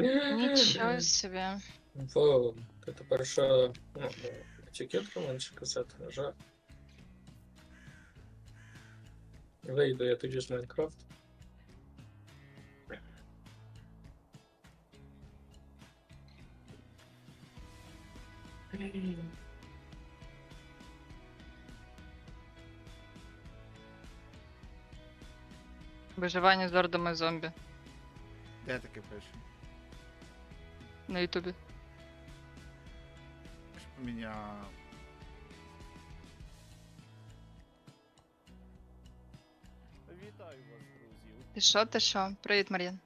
Нічого собі. Во, ти тепер що, ну, етикетку менше казати, жах. Вийду я тоді з Майнкрафт. Виживання з ордами зомбі Де таке пише? На Ютубі. Поміняв. Вітаю вас, друзі. Ти що, ти що? Привіт, Мар'ян.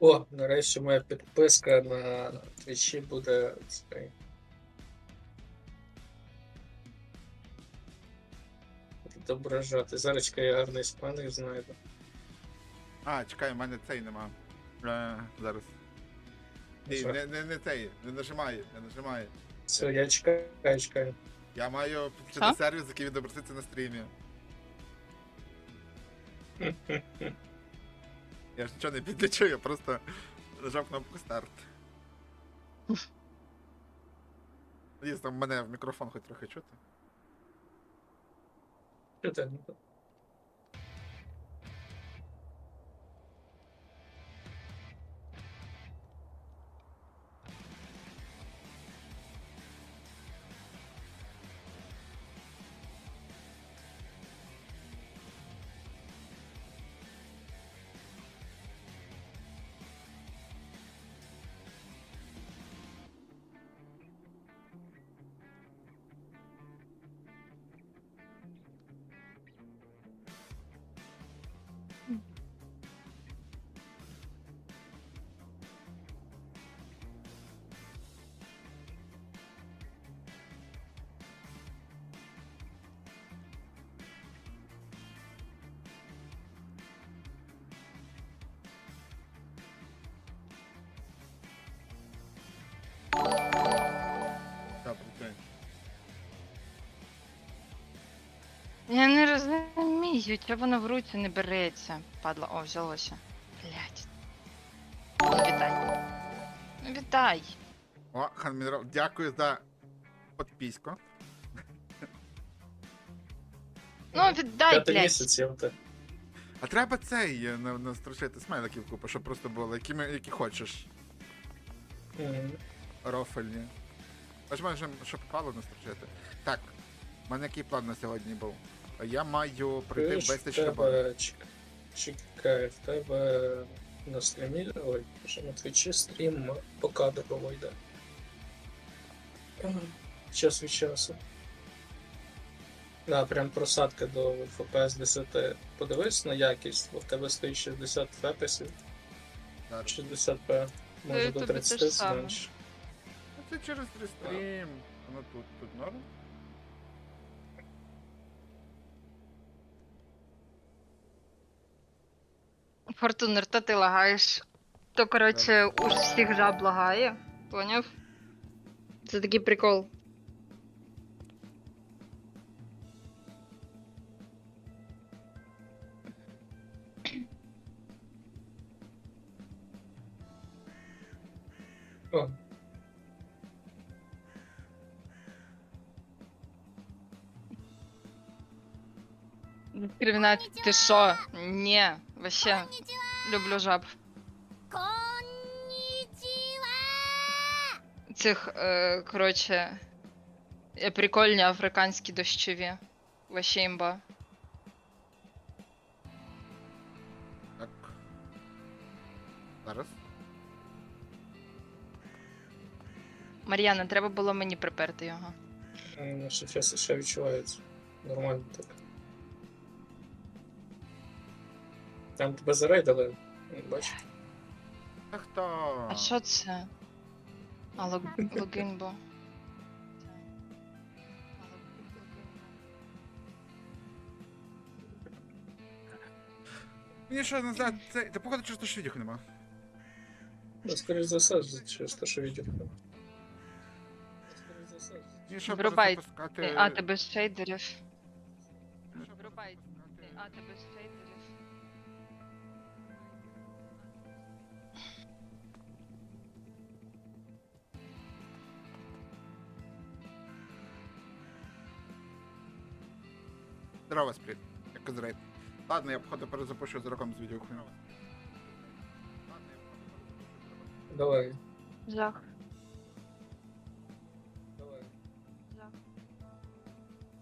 О, нарешті моя підписка на твічі буде цей. Відображати. Зараз я гарний спаник знайду. А, чекай, у мене цей нема. Е, зараз. Ні, Що? не, не, не цей, не нажимай, не нажимай. Все, я чекаю, чекаю. Я маю Що? підключити сервіс, який відобразиться на стрімі. Я ж нічого не підключу, я просто нажав кнопку старт. Там мене в мікрофон хоч трохи чути. Що ти? Я не розумію, чого воно в руці не береться. Падла, о, взялося. Блять. Ну, Вітай. Ну, Вітай. О, хан дякую за підписку. Ну, віддай, П'ятий блять. місяць я в те. А треба цей е, на- настрочити смайликів купу, щоб просто було, які, ми- які хочеш. Мгм. Рофельні. Аж може, що попало настрочити. Так, у мене який план на сьогодні був? Я маю безліч в роботи. тебе, чек- чекай, в тебе на стрімі, ой, що на твічі стрім покадрово йде. Час від часу. Да, прям просадка до FPS 10. Подивись на якість, бо в тебе стоїть 60 фепесів, 60p, може до 30 ж саме. зменш. Ну, Це через рестрім. Воно тут, тут норм. Фортунер, то ти лагаєш. То, коротше, у всіх жаб лагає. Поняв? Це такий прикол. О, Кривіна, ти що? Ні, Вообще, люблю жаб. Цих, э, короче. Э, коротше, прикольні африканські дощові. Вообще імба. Так. Зараз. Мар'яна, треба було мені приперти його. Е, ну, Наше ще відчувається. Нормально так. Там тебе зарейдили, бачиш? Та хто? А що це? А лог... логін бо. Мені що назад, це. Та походу через те, що відео нема. Ну, скоріш за все, через те, що відео. Ще Врубай. запускати... А, ти без шейдерів. Врубай. А, ти без шейдерів. Здорово, Спріт. Як Ізрейт. Ладно, я походу перезапущу з роком з відеохуєм. Давай. Жах.